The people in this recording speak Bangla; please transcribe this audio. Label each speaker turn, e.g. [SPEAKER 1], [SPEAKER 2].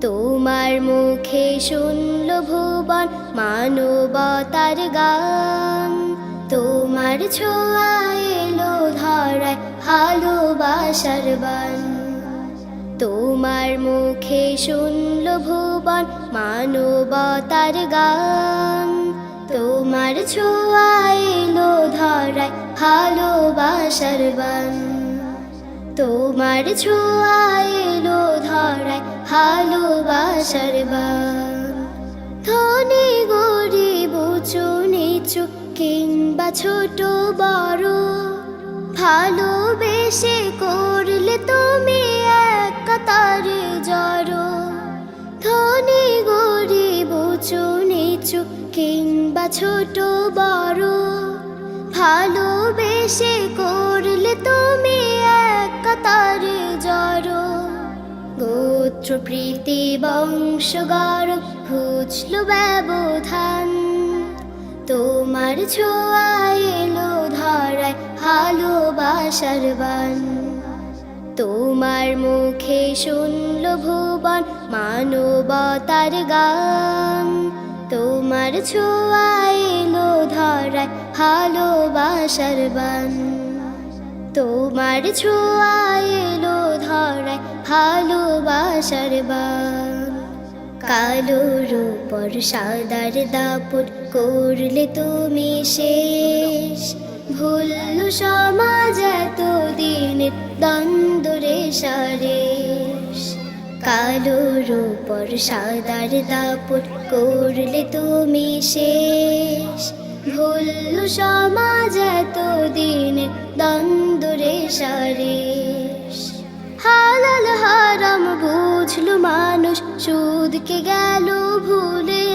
[SPEAKER 1] তোমার মুখে শুনল ভুবন মানবতার গান। তোমার ছোঁয়া এলো ধরায় ভালোবাসার বান। তোমার মুখে শুনল ভুবন মানবতার গান। তোমার ছোঁয়া এলো ধরায় ভালোবাসার বান। তোমার ছোঁয়া এলো ধরায় ভালোবাসার বান। ধনী, গরিব, উঁচু, নিচু, কিংবা ছোট, বড়, ভালোবেসে করলে তুমি এক কাতারে জড়ো। ধনী, গরিব, উঁচু, নিচু, কিংবা ছোট, বড়, ভালোবেসে করলে গোত্র প্রীতি বংশগর ঘুচল ব্যবধান। তোমার ছোঁয়া এলো ধরায় ভালোবাসার বান। তোমার মুখে শুনল ভুবন মানবতার গান। তোমার ছোঁয়া এলো ধরায় ভালোবাসার বান। তোমার ছোঁয়া এলো ধরায় ভালোবাসার বান। কালোর উপর সাদার দাপট করলে তুমি শেষ। ভুলল সমাজ এত দিনের দ্বন্দ্বরে সারেশ। কালোর উপর সাদার দাপট করলে তুমি শেষ। ভুলল সমাজ সারেশ হালাল হারাম বুঝলো মানুষ সুদকে গেল ভুলে।